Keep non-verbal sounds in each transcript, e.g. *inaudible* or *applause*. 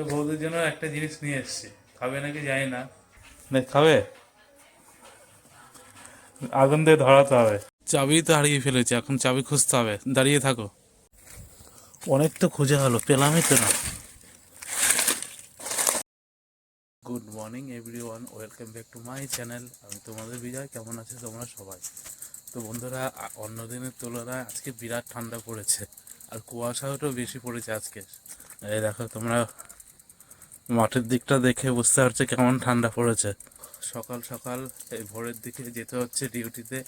তো বৌদির জন্য একটা জিনিস নিয়ে এসেছি। খাবে নাকি জানি না। না খাবে? আগুন দিয়ে ধরাতে হবে। চাবি তো হারিয়ে ফেলেছে এখন চাবি খুঁজতে হবে। দাঁড়িয়ে থাকো। অনেক তো খুঁজে হলো পেলামই তো না। Good morning everyone welcome back to my channel. আমি তোমাদের বিজয় কেমন আছে তোমরা সবাই? তো বন্ধুরা অন্য দিনের তুলনায় আজকে বিরাট ঠান্ডা পড়েছে আর কুয়াশাটাও বেশি পড়েছে আজকে। দেখো তোমরা মাঠের দিকটা দেখে বুঝতে পারছে কেমন ঠান্ডা পড়েছে। সকাল সকাল এই ভোরের দিকে যেতে হচ্ছে ডিউটিতে।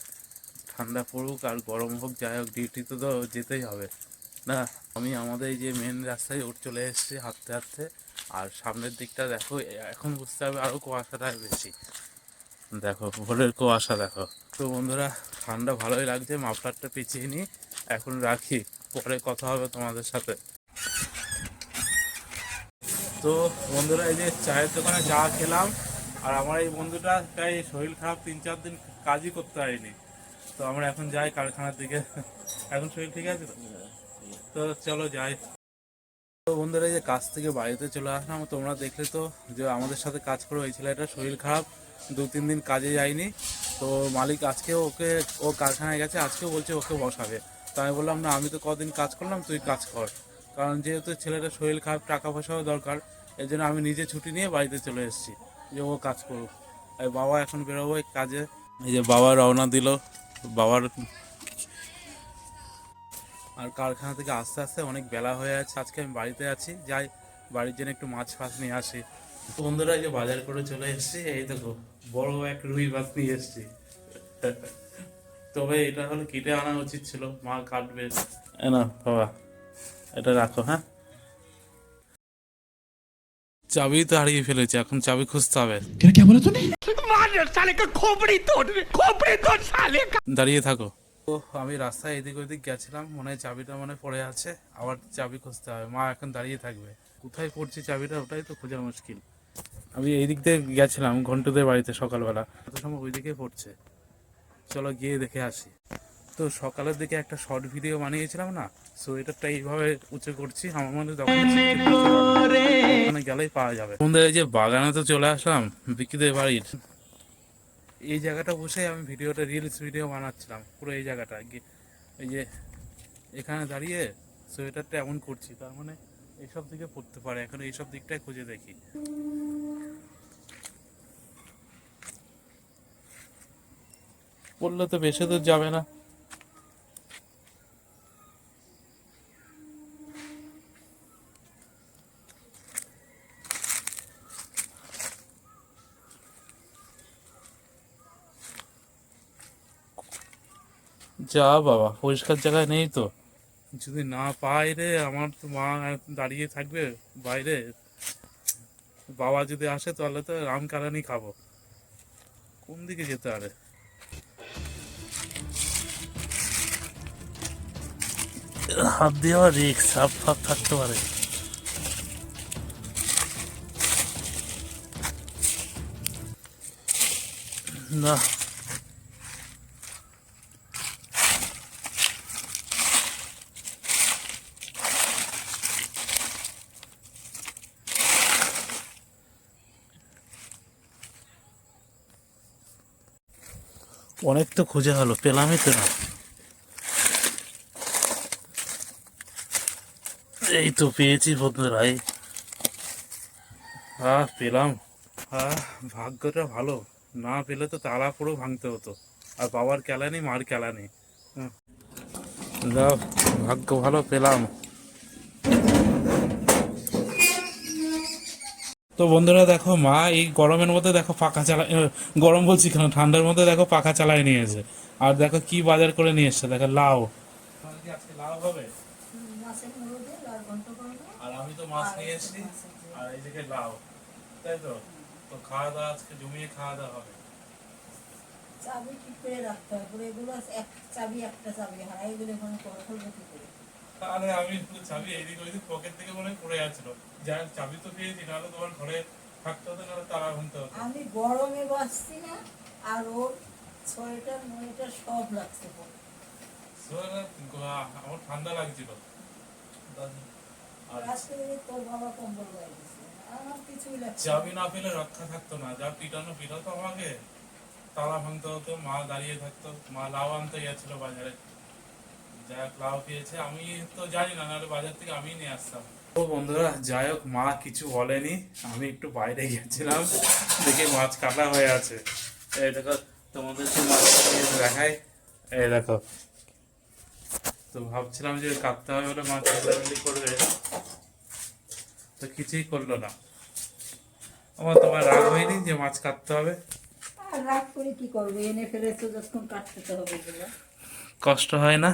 ঠান্ডা পড়ুক আর গরম হোক, যাই হোক ডিউটিতে তো যেতেই হবে। না, আমি আমাদের এই যে মেন রাস্তায় ওর চলে এসেছি হাঁটতে হাঁটতে। আর সামনের দিকটা দেখো, এখন বুঝতে হবে আরও কুয়াশাটা বেশি। দেখো, ভোরের কুয়াশা দেখো। তো বন্ধুরা, ঠান্ডা ভালোই লাগছে, মাফলারটা পিছিয়ে নিই এখন রাখি, পরে কথা হবে তোমাদের সাথে। তো বন্ধুরা, এই যে চায়ের দোকানে চা খেলাম, আর আমার এই বন্ধুটা তাই শরীর খারাপ তিন চার দিন কাজই করতে হয়নি তো আমরা এখন যাই কারখানার দিকে। এখন শরীর ঠিক আছে? তো? তো চলো যাই। তো বন্ধুরা, এই যে কাজ থেকে বাড়িতে চলে আসলাম। তোমরা দেখলে তো যে আমাদের সাথে কাজ করে ওই ছেলেটা শরীর খারাপ, দু তিন দিন কাজে যায়নি। তো মালিক আজকে ওকে, ও কারখানায় গেছে, আজকেও বলছে ওকে বসাবে। তো আমি বললাম, না, আমি তো কদিন কাজ করলাম, তুই কাজ কর। কারণ যেহেতু ছেলেটা শরীর খারাপ, টাকা পয়সাও দরকার এই জন্য আমি নিজে ছুটি নিয়ে বাড়িতে চলে এসেছি যে ও কাজ করুক। আর বাবা এখন বেরোবো কাজে। এই যে বাবা রওনা দিল, বাবার আর কারখানা থেকে আস্তে আস্তে অনেক বেলা হয়ে আছে, আজকে আমি বাড়িতে আছি, যাই বাড়ির জন্য একটু মাছ ফাছ নিয়ে আসি। বন্ধুরা যে বাজার করে চলে এসেছি, এই দেখো, বড় এক রুই মাছ নিয়ে এসেছি। তবে এটা হলো কেটে আনা উচিত ছিল, মা কাটবে। না, বাবা। এটা রাখো হ্যাঁ। চাবি তো হারিয়ে ফেলেছি এখন চাবি খুঁজতে হবে। দাঁড়িয়ে থাকো। তো আমি রাস্তায় এদিক ওদিক গেছিলাম মনে হয় চাবিটা মনে পড়ে আছে আবার চাবি খুঁজতে হবে। মা এখন দাঁড়িয়ে থাকবে। কোথায় পড়ছে চাবিটা ওটাই তো খোঁজা মুশকিল। আমি এই দিক দিয়ে গেছিলাম ঘন্টুদের বাড়িতে সকালবেলা। এত সময় ওইদিকে পড়ছে। চলো গিয়ে দেখে আসি। তো সকালের দিকে একটা শর্ট ভিডিও বানিয়েছিলাম না সো সোয়েটারটা এইভাবে উঁচু করছি, আমার মনে ওখানে গেলেই পাওয়া যাবে। এই যে বাগানে তো চলে আসলাম বিকিদের বাড়ির। এই জায়গাটা বসে আমি ভিডিওটা রিলস ভিডিও বানাচ্ছিলাম, পুরো এই জায়গাটা এই যে এখানে দাঁড়িয়ে সোয়েটারটা এমন করছি, তার মানে এইসব দিকে পড়তে পারে, এখন এইসব দিকটাই খুঁজে দেখি। পড়লে তো বেশি দূর যাবে না। যা বাবা পরিষ্কার জায়গায় নেই তো? যদি না পাই রে আমার তো মা দাঁড়িয়ে থাকবে বাইরে। বাবা যদি আসে তাহলে তো রাম কারানি খাব। কোন দিকে যেতে আরে হাত দিয়ে আবার রিক্স সাপ ফাপ থাকতে পারে। না অনেক তো খুঁজে হলো, পেলামই তো না। এই তো পেয়েছি বন্ধুরা, এই। হ্যাঁ পেলাম। হ্যাঁ ভাগ্যটা ভালো। না পেলে তো তালা পুরো ভাঙতে হতো। আর বাবার খেলা নেই, মার খেলা নেই। ভাগ্য ভালো, পেলাম। তো বন্ধুরা দেখো মা এই গরমের মধ্যে দেখো পাখা চালা গরম বলছি কেন? ঠান্ডার মধ্যে দেখো পাখা চালায় নিয়েছে আর দেখো কি বাজার করে নিয়ে এসছে দেখো লাউ। আজকে লাউ হবে? আর আমি তো মাছ নিয়ে এসেছি আর এইদিকে লাউ তাই তো? তো খাওয়া দাওয়া আজকে জমিয়ে খাওয়া দাওয়া হবে। চাবি ঠিক করে রাখতে হবে পুরো এগুলো এক চাবি একটা চাবি হারাই গেলে ওখানে খুলবে কি করে? তাহলে আমি তো চাবি এদিক ওইদিক পকেট থেকে মনে পড়ে যাচ্ছিল। হোক, চাবি তো পেয়েছি নাহলে তোমার ঘরে থাকতে হতো নাহলে তারা ভাঙতে হতো। আমি গরমে বাঁচছি না আর ওর সোয়েটার মোয়েটার সব লাগছে পরে। আমার ঠান্ডা লাগছিল। চাবি না পেলে রক্ষা থাকতো না যা পিটানো পিটাতো আমাকে। তালা ভাঙতে হতো মা দাঁড়িয়ে থাকতো মা লাউ আনতে গেছিল বাজারে। যা লাউ পেয়েছে আমি তো জানি না নাহলে বাজার থেকে আমি নিয়ে আসতাম। ও বন্ধুরা যাই হোক মা কিছু বলেনি। আমি একটু বাইরে গেছিলাম দেখি মাছ কাটা হয়ে আছে। এই দেখো তোমাদেরকে মাছ দেখাই। এই দেখো। তো ভাবছিলাম যে কাটতে হবে বলে মাছ চিল্লামিল্লি করবে। তো কিছুই করল না। আমার তোমার রাগ হয়নি যে মাছ কাটতে হবে? রাগ করে কি করব? এনে ফেলেছো যতক্ষণ কাটতে হবে কষ্ট হয় না?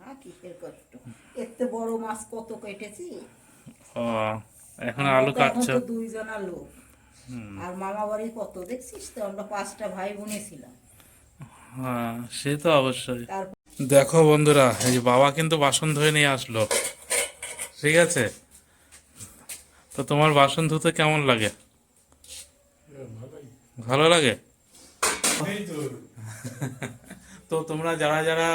না কিসের কষ্ট? এত বড় মাছ কত কেটেছি? ও এখন আলু কাটছো। তো দুইজনা লোক আর মামা বাড়ি কত দেখছিস তো? আমরা পাঁচটা ভাই বোনে ছিলাম। হ্যাঁ সে তো অবশ্যই। দেখো বন্ধুরা এই বাবা কিন্তু বাসন ধুয়ে নিয়ে আসলো। ঠিক আছে? তো তোমার বাসন ধুতে কেমন লাগে? ভালো লাগে? *laughs* তো তোমরা যারা যারা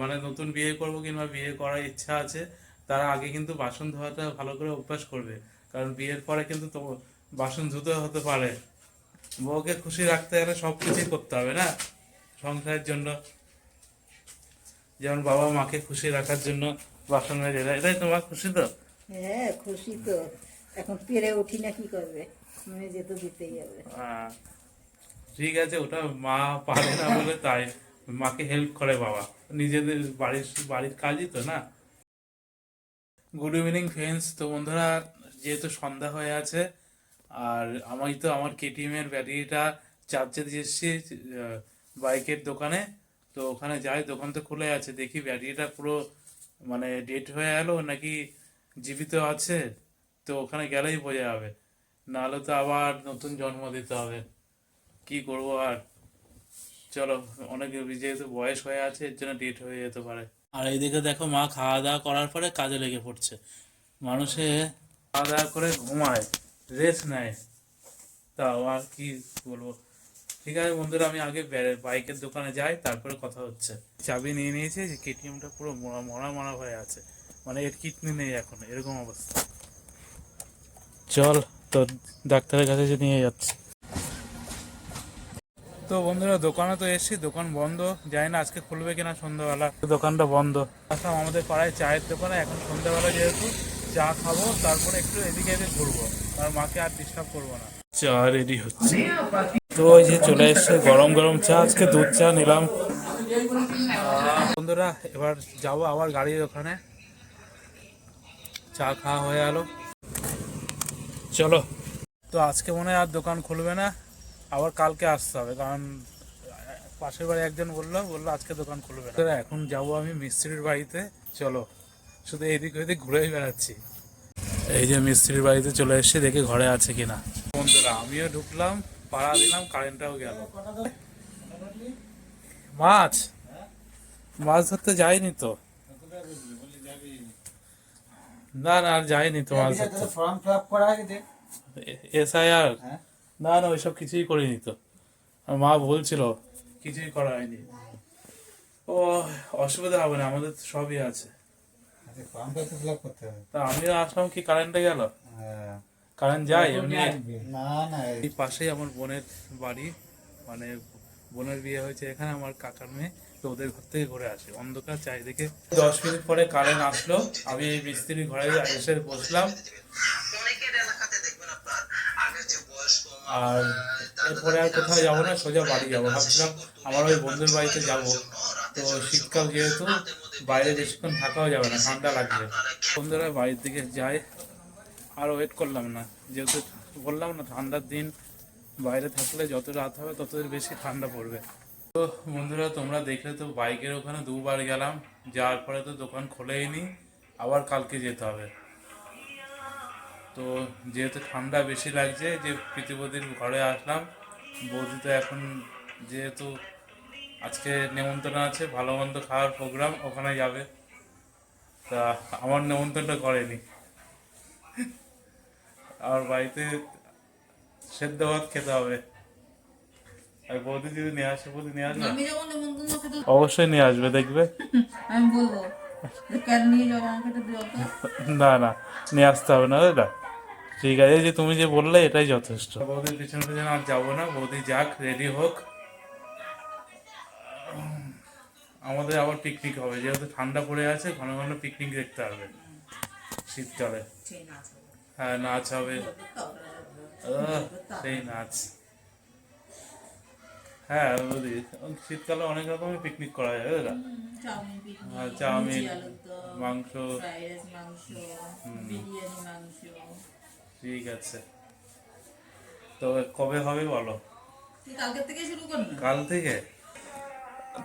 মানে নতুন বিয়ে করব কিংবা বিয়ে করার ইচ্ছা আছে তারা আগে কিন্তু বাসন ধোয়াটা ভালো করে অভ্যাস করবে। কারণ বিয়ের পরে কিন্তু তো বাসন ধুতে হতে পারে। বউকে খুশি রাখতে গেলে সব কিছুই করতে হবে না? সংসারের জন্য। যেমন বাবা মাকে খুশি রাখার জন্য বাসন মেজে দেয়। এটাই তোমার খুশি তো? হ্যাঁ খুশি তো। এখন পেরে উঠি না কি করবে? মানে যেতে দিতেই হবে। ঠিক আছে ওটা মা পারে না বলে তাই। মাকে হেল্প করে বাবা। নিজেদের বাড়ির বাড়ির কাজই তো না। গুড ইভিনিং ফ্রেন্ডস তো বন্ধুরা, যেহেতু সন্ধ্যা হয়ে আছে, আর আমি তো, আমার কেটিএম এর ব্যাটারিটা চার্জে দিয়ে এসেছি বাইকের দোকানে। তো ওখানে যাই, দোকান তো খুলে আছে, দেখি ব্যাটারিটা পুরো মানে ডেট হয়ে গেল নাকি জীবিত আছে, তো ওখানে গেলেই বোঝা যাবে। নাহলে তো আবার নতুন জন্ম দিতে হবে। কি করব আর? চলো অনেক যেহেতু বয়স হয়ে আছে এর জন্য ডেট হয়ে যেতে পারে। আর এইদিকে দেখো মা খাওয়া দাওয়া করার পরে কাজে লেগে পড়ছে। মানুষে খাওয়া দাওয়া করে ঘুমায় রেস্ট নেয়। তাও আর কি বলব? ঠিক আছে বন্ধুরা আমি আগে বাইকের দোকানে যাই তারপরে কথা হচ্ছে। চাবি নিয়ে নিয়েছে যে কেটিএমটা পুরো মরা মরা মরা হয়ে আছে। মানে এর কিডনি নেই এখন এরকম অবস্থা। চল তো ডাক্তারের কাছে নিয়ে যাচ্ছে। তো বন্ধুরা দোকানে তো এসেছি দোকান বন্ধ। জানি না আজকে খুলবে কিনা সন্ধ্যাবেলা। দোকানটা বন্ধ। আসলাম আমাদের পাড়ায় চায়ের দোকানে এখন সন্ধ্যাবেলা যেহেতু চা খাব তারপরে একটু এদিকে এদিকে ঘুরবো। আর মাকে আর ডিস্টার্ব করব না। চা রেডি হচ্ছে। তো ওই যে চলে এসছে গরম গরম চা আজকে দুধ চা নিলাম। বন্ধুরা এবার যাব আবার গাড়ির ওখানে। চা খাওয়া হয়ে গেল। চলো। তো আজকে মনে হয় আর দোকান খুলবে না। আবার কালকে আসতে হবে কারণ পাশের বাড়ি একজন বলল বলল আজকে দোকান খুলবে না। এখন যাব আমি মিস্ত্রির বাড়িতে চলো। শুধু এদিক ওইদিক ঘুরেই বেড়াচ্ছি। এই যে মিস্ত্রির বাড়িতে চলে এসেছি দেখি ঘরে আছে কিনা। বন্ধুরা আমিও ঢুকলাম পাড়া দিলাম কারেন্টটাও গেল। মাছ? মাছ ধরতে যাইনি তো? না না আর যাইনি তো মাছ ধরতে। ফর্ম ফিল আপ করা এসআইআর? হ্যাঁ না না ওইসব কিছুই করিনি তো। আর মা বলছিল কিছুই করা হয়নি। ও অসুবিধা হবে না আমাদের তো সবই আছে। আচ্ছা তো আমিও আসলাম কি কারেন্টে গেল? হ্যাঁ। কারেন্ট যাই এমনি না না এই- এই পাশেই আমার বোনের বাড়ি মানে বোনের বিয়ে হয়েছে এখানে আমার কাকার মেয়ে তো ওদের ঘর থেকে ঘুরে আসে। অন্ধকার চারিদিকে। দশ মিনিট পরে কারেন্ট আসলো আমি এই মিস্ত্রির ঘরে এসে বসলাম। আর এরপরে আর কোথাও যাব না, সোজা বাড়ি যাব। ভাবছিলাম আমার ওই বন্ধুর বাড়িতে যাব। তো শীতকাল যেহেতু, বাইরে বেশিক্ষণ থাকাও যাবে না, ঠান্ডা লাগবে। বন্ধুরা বাড়ির দিকে যাই, আর ওয়েট করলাম না। যেহেতু বললাম না, ঠান্ডার দিন, বাইরে থাকলে যত রাত হবে তত বেশি ঠান্ডা পড়বে। তো বন্ধুরা, তোমরা দেখলে তো বাইকের ওখানে দুবার গেলাম, যাওয়ার পরে তো দোকান খোলেই নি আবার কালকে যেতে হবে। তো যেহেতু ঠান্ডা বেশি লাগছে যে প্রীতিপতির ঘরে আসলাম বৌদি তো এখন যেহেতু আজকে নেমন্তন্ন আছে ভালো মন্দ খাওয়ার প্রোগ্রাম ওখানে যাবে। তা আমার নেমন্তন্নটা করেনি। আর বাড়িতে সেদ্ধ ভাত খেতে হবে। আর বৌদি যদি নিয়ে আসে বৌদি নিয়ে আসবে? অবশ্যই নিয়ে আসবে দেখবে? *laughs* আমি বলব না না নিয়ে আসতে হবে না দাদা ঠিক আছে যে তুমি যে বললে এটাই যথেষ্ট। বৌদির পিছনে পিছনে আর যাব না বৌদি যাক রেডি হোক। আমাদের আবার পিকনিক হবে যেহেতু ঠান্ডা পড়ে আছে ঘন ঘন পিকনিক দেখতে হবে শীতকালে। হ্যাঁ নাচ হবে। সেই নাচ। হ্যাঁ বৌদি শীতকালে অনেক রকমের পিকনিক করা যায় দাদা চাউমিন হ্যাঁ, চাউমিন, মাংস। মাংস, বিরিয়ানি মাংস। ঠিক আছে। তো কবে হবে বলো? তুই কালকের থেকে শুরু কর না। কাল থেকে?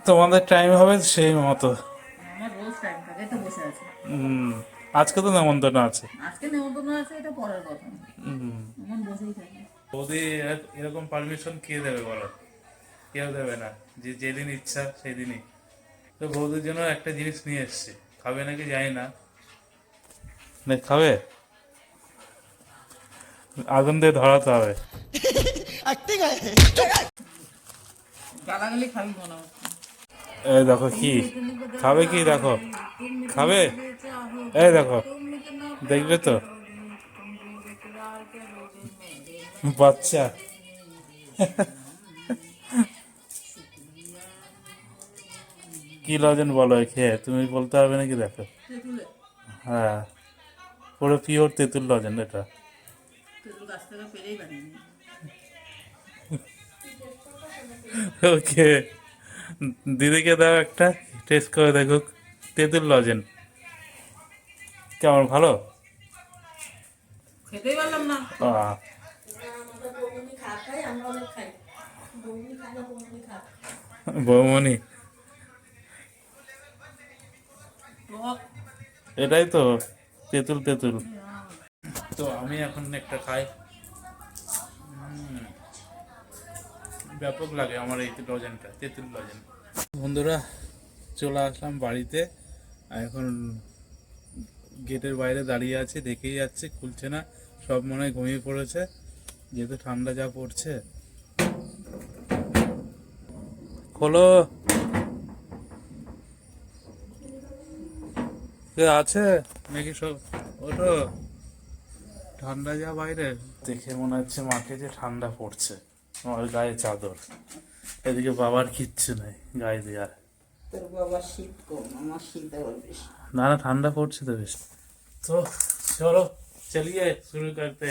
তোমাদের টাইম হবে সেই মতো। আমার রোজ টাইম থাকে তো বসে আছে। হুম, আজকে তো নেমন্তন্ন আছে। আজকে নেমন্তন্ন আছে এটা পরের কথা। হুম। এমন বসেই থাকে। বৌদি এর- এরকম পারমিশন কে দেবে বলো? কেউ দেবে না। যে যেদিন ইচ্ছা সেদিনই। তো বৌদির জন্য একটা জিনিস নিয়ে এসছি। খাবে নাকি জানি না। না খাবে? আগুন দিয়ে ধরাতে হবে। গালাগালি খাবি মনে এই দেখো কি? খাবে কি দেখো? খাবে? এই দেখো। দেখবে তো? বাচ্চা। কি লজেন বলো খেয়ে? তুমি বলতে পারবে নাকি দেখো? হ্যাঁ। পুরো পিওর তেঁতুল লজেন এটা। তেঁতুল গাছ থেকে পেরেই বানিয়ে নিই। ওকে। দিদিকে দাও একটা টেস্ট করে দেখো তেঁতুল লজেন। কেমন ভালো? খেতেই পারলাম না। বৌমনি। এটাই তো তেঁতুল তেঁতুল। তো আমি এখন একটা খাই। ব্যাপক লাগে আমার এই লজেনটা, তেঁতুল লজেন। বন্ধুরা, চলে আসলাম বাড়িতে। এখন গেটের বাইরে দাঁড়িয়ে আছে, দেখেই যাচ্ছে, খুলছে না, সব মনে হয় ঘুমিয়ে পড়েছে, যেহেতু ঠান্ডা যা পড়ছে। খোলো। আছে? নাকি সব ওটো ঠান্ডা যা বাইরে। দেখে মনে হচ্ছে মাকে যে ঠান্ডা পড়ছে। আমার গায়ে চাদর। এদিকে বাবার কিচ্ছু নেই গায়ে দেওয়ার তোর বাবা শীত কম আমার শীত আবার বেশি। না না ঠান্ডা পড়ছে তো বেশ। তো চলো চলিয়ে শুরু করতে।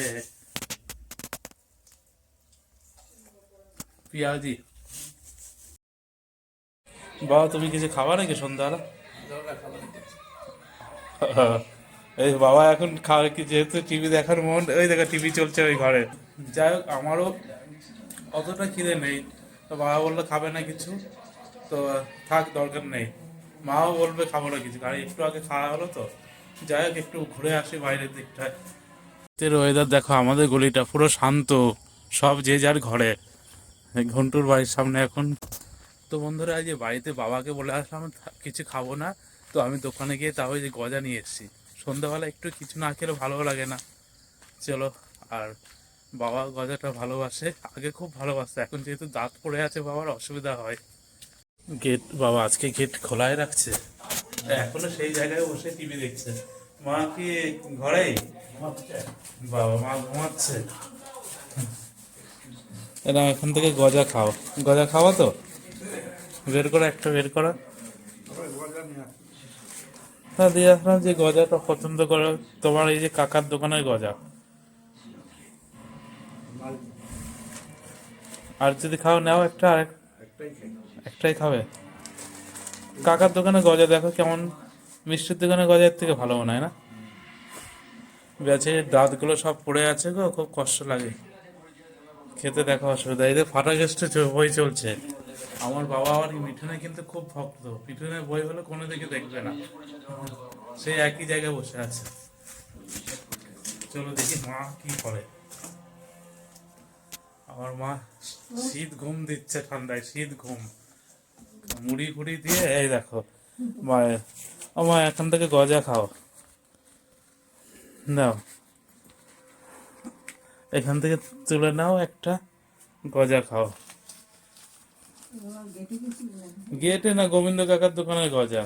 পিয়াজি। বাবা তুমি কিছু খাবা নাকি সন্ধ্যাবেলা? *laughs* এই বাবা এখন খাওয়া কি যেহেতু টিভি দেখার মন, ওই দেখো টিভি চলছে ওই ঘরে। যাই হোক, আমারও অতটা খিদে নেই। তো বাবা বলল, খাবে না কিছু? তো থাক, দরকার নেই। মাও বলবে, খাব না কিছু। কারণ একটু আগে খাওয়া হলো তো। যাই হোক, একটু ঘুরে আসি বাইরের দিকটায়। তের ওয়েদার দেখো, আমাদের গলিটা পুরো শান্ত। সব যে যার ঘরে। ঘন্টুর বাড়ির সামনে এখন। তো বন্ধুরা যে বাড়িতে বাবাকে বলে আসলাম, কিছু খাব না। তো আমি দোকানে গিয়ে তাও যে গজা নিয়ে এসেছি। সন্ধ্যাবেলা একটু কিছু না খেলে ভালো লাগে না। চলো আর বাবা গজাটা ভালোবাসে আগে খুব ভালোবাসে এখন যেহেতু দাঁত পড়ে আছে বাবার অসুবিধা হয়। গেট বাবা আজকে গেট খোলাই রাখছে। এখনও সেই জায়গায় বসে টিভি দেখছে। মা কি ঘরেই বাবা মা ঘুমাচ্ছে। এরা এখান থেকে গজা খাও। গজা খাওয়া তো? বের করো একটা বের করো। হ্যাঁ দিয়ে আসলাম যে গজাটা পছন্দ করো, তোমার এই যে কাকার দোকানের গজা। আর যদি খাও, নাও একটা আর একটাই খাবে। কাকার দোকানে গজা দেখো কেমন, মিষ্টির দোকানে গজার থেকে ভালো মনে হয় না? বেছে দাঁতগুলো সব পড়ে আছে গো, খুব কষ্ট লাগে। খেতে দেখো অসুবিধা, এই যে ফাটা গেস্টে বই চলছে। আমার বাবা এই মিঠুনে কিন্তু খুব ভক্ত। মিঠুনের বই হলে কোনো দিকে দেখবে না। সেই একই জায়গায় বসে আছে। চলো দেখি মা কি করে। আমার মা শীত ঘুম দিচ্ছে ঠান্ডায়, শীত ঘুম। মুড়ি ফুড়ি দিয়ে, এই দেখো মা, এখান থেকে গজা খাও। নাও। এখান থেকে তুলে নাও একটা, গজা খাও। গেটে না গোবিন্দ কাকার দোকানের গজা?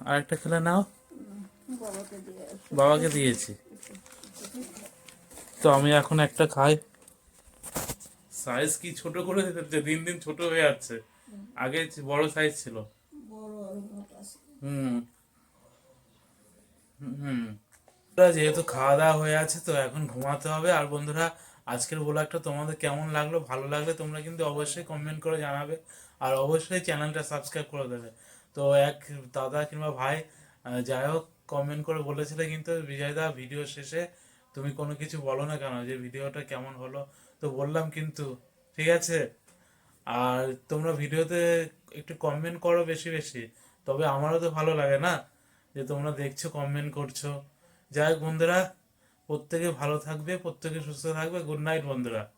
আর একটা খেলে নাও। বাবাকে দিয়েছি। তো আমি এখন একটা খাই। সাইজ কি ছোট করে দিতে দিন দিন ছোট হয়ে যাচ্ছে। আগে বড় সাইজ ছিল। হুম। হুম। যেহেতু খাওয়া দাওয়া হয়ে আছে, তো এখন ঘুমাতে হবে। আর বন্ধুরা আজকের ব্লগটা তোমাদের কেমন লাগল? ভালো লাগলে তোমরা কিন্তু অবশ্যই কমেন্ট করে জানাবে আর অবশ্যই চ্যানেলটা সাবস্ক্রাইব করে দেবে। তো এক দাদা কিংবা ভাই যাই হোক কমেন্ট করে বলেছিলে কিন্তু বিজয়দা ভিডিও শেষে তুমি কোনো কিছু বলো না কেন? যে ভিডিওটা কেমন হলো? তো বললাম কিন্তু, ঠিক আছে? আর তোমরা ভিডিওতে একটু কমেন্ট করো বেশি বেশি, তবে আমারও তো ভালো লাগে না যে তোমরা দেখছ কমেন্ট করছ। যাই হোক বন্ধুরা প্রত্যেকে ভালো থাকবে প্রত্যেকে সুস্থ থাকবে। গুড নাইট বন্ধুরা।